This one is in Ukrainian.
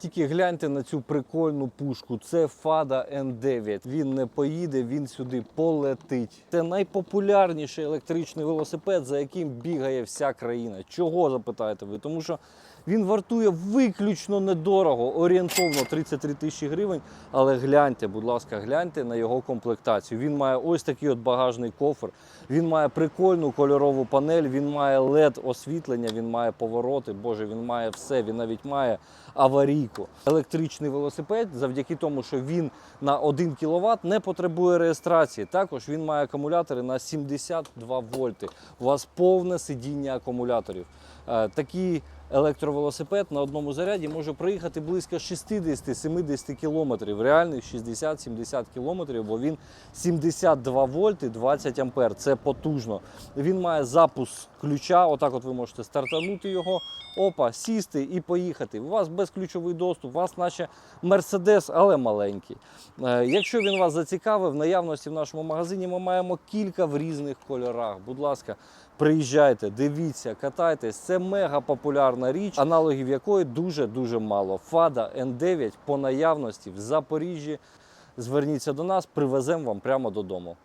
Тільки гляньте на цю прикольну пушку. Це Фада N9. Він не поїде, він сюди полетить. Це найпопулярніший електричний велосипед, за яким бігає вся країна. Чого запитаєте ви? Тому що він вартує виключно недорого, орієнтовно 33 тисячі гривень. Але гляньте, будь ласка, гляньте на його комплектацію. Він має ось такий от багажний кофр. Він має прикольну кольорову панель, він має led освітлення, він має повороти. Боже, він має все. Він навіть має аварійку. Електричний велосипед, завдяки тому, що він на 1 кВт не потребує реєстрації. Також він має акумулятори на 72 вольти. У вас повне сидіння акумуляторів. Е, Такий електровелосипед на одному заряді може проїхати близько 60-70 кілометрів. Реальних 60-70 кілометрів, бо він 72 вольти 20 ампер. Це потужно. Він має запуск ключа. Отак, от ви можете стартанути його, опа, сісти і поїхати. У вас безключовий доступ, у вас наче Мерседес, але маленький. Е, Якщо він вас зацікавив, в наявності в нашому магазині ми маємо кілька в різних кольорах. Будь ласка, приїжджайте, дивіться, катайтесь. Це мега популярна річ, аналогів якої дуже дуже мало. Фада N9 по наявності в Запоріжжі. Зверніться до нас, привеземо вам прямо додому.